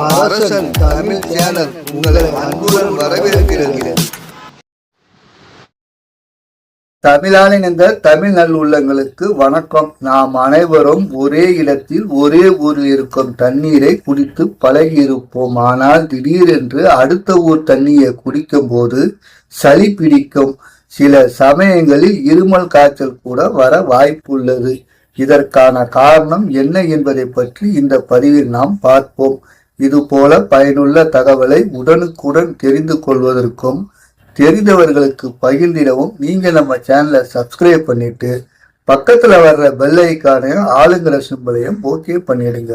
அரசன் தமிழ் சேனல் உங்களை அன்புடன் வரவேற்கிறது தமிழாளினங்கள் தமிழ் நல்லுள்ளங்களுக்கு வணக்கம். நாம் அனைவரும் ஒரே இடத்தில் ஒரே ஊரில் இருக்கும் தண்ணீரை குடித்து பழகியிருப்போம். ஆனால் திடீரென்று அடுத்த ஊர் தண்ணீரை குடிக்கும் போது சளி பிடிக்கும். சில சமயங்களில் இருமல் காய்ச்சல் கூட வர வாய்ப்புள்ளது. இதற்கான காரணம் என்ன என்பதை பற்றி இந்த பதிவில் நாம் பார்ப்போம். இதுபோல பயனுள்ள தகவலை உடனுக்குடன் தெரிந்து கொள்வதற்கும் தெரிந்தவர்களுக்கு பகிர்ந்திடவும் நீங்கள் நம்ம சேனலை சப்ஸ்கிரைப் பண்ணிட்டு பக்கத்தில் வர்ற பெல் ஐக்கானையும் ஆளுங்கிற சிம்பலையும் ஓகே பண்ணிடுங்க.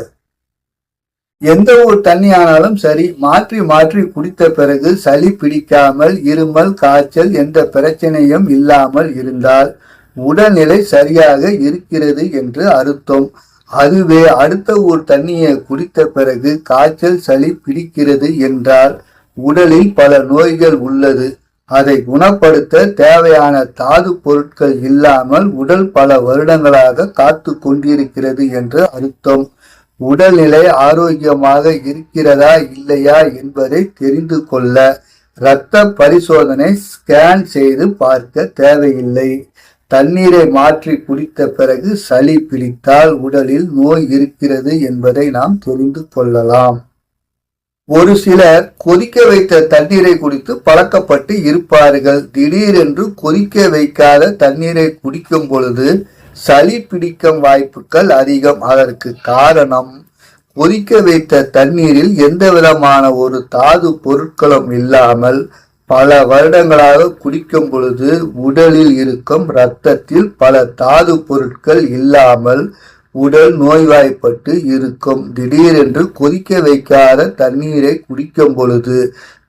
எந்த ஒரு தண்ணி ஆனாலும் சரி மாற்றி மாற்றி குடித்த பிறகு சளி பிடிக்காமல் இருமல் காய்ச்சல் எந்த பிரச்சனையும் இல்லாமல் இருந்தால் உடல்நிலை சரியாக இருக்கிறது என்று அர்த்தம். அதுவே அடுத்த ஒரு தண்ணியை குடித்த பிறகு காய்ச்சல் சளி பிடிக்கிறது என்றால் உடலில் பல நோய்கள் உள்ளது. அதை குணப்படுத்த தேவையான தாது பொருட்கள் இல்லாமல் உடல் பல வருடங்களாக காத்து கொண்டிருக்கிறது என்று அர்த்தம். உடல்நிலை ஆரோக்கியமாக இருக்கிறதா இல்லையா என்பதை தெரிந்து கொள்ள இரத்த பரிசோதனை ஸ்கேன் செய்து பார்க்க தேவையில்லை. தண்ணீரை மாற்றி குடித்த பிறகு சளி பிடித்தால் உடலில் நோய் இருக்கிறது என்பதை நாம் தெரிந்து கொள்ளலாம். ஒரு சிலர் கொதிக்க வைத்த தண்ணீரை குடித்து பழக்கப்பட்டு இருப்பார்கள். திடீரென்று கொதிக்க வைக்காத தண்ணீரை குடிக்கும் பொழுது சளி பிடிக்கும் வாய்ப்புகள் அதிகம். அதற்கு காரணம் கொதிக்க வைத்த தண்ணீரில் எந்த விதமான ஒரு தாது பொருட்களும் இல்லாமல் பல வருடங்களாக குடிக்கும் பொழுது உடலில் இருக்கும் இரத்தத்தில் பல தாது பொருட்கள் இல்லாமல் உடல் நோய்வாய்ப்பட்டு இருக்கும். திடீரென்று கொதிக்க வைக்காத தண்ணீரை குடிக்கும் பொழுது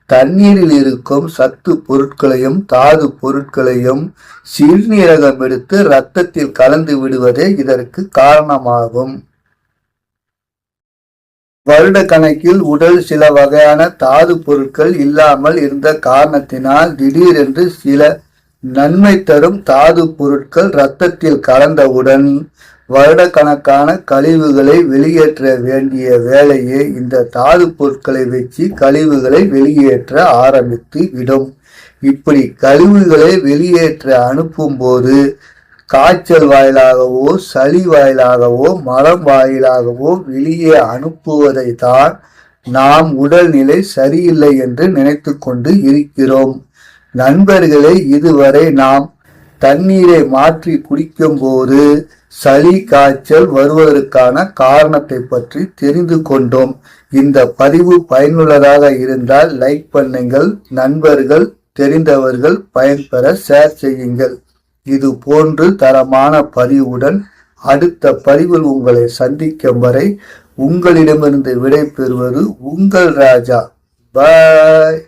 தண்ணீரில் இருக்கும் சத்து பொருட்களையும் தாது பொருட்களையும் சிறுநீரகம் எடுத்து இரத்தத்தில் கலந்து விடுவதே இதற்கு காரணமாகும். வருட கணக்கில் உடல் சில வகையான தாது பொருட்கள் இல்லாமல் இருந்த காரணத்தினால் திடீரென்று சில நன்மை தரும் தாது பொருட்கள் இரத்தத்தில் கலந்தவுடன் வருடக்கணக்கான கழிவுகளை வெளியேற்ற வேண்டிய வேலையே இந்த தாது பொருட்களை வச்சு கழிவுகளை வெளியேற்ற ஆரம்பித்து விடும். இப்படி கழிவுகளை வெளியேற்ற அனுப்பும்போது காய்ச்சல் வாயிலாகவோ சளி வாயிலாகவோ மலம் வாயிலாகவோ வெளியே அனுப்புவதை தான் நாம் உடல்நிலை சரியில்லை என்று நினைத்து கொண்டு இருக்கிறோம். நண்பர்களே இதுவரை நாம் தண்ணீரை மாற்றி குடிக்கும்போது சளி காய்ச்சல் வருவதற்கான காரணத்தை பற்றி தெரிந்து கொண்டோம். இந்த பதிவு பயனுள்ளதாக இருந்தால் லைக் பண்ணுங்கள் நண்பர்கள் தெரிந்தவர்கள் பயன்பெற ஷேர் செய்யுங்கள். இது போன்று தரமான பதிவுடன் அடுத்த பதிவில் உங்களை சந்திக்கும் வரை உங்களிடமிருந்து விடை பெறுவது உங்கள் ராஜா. பாய்.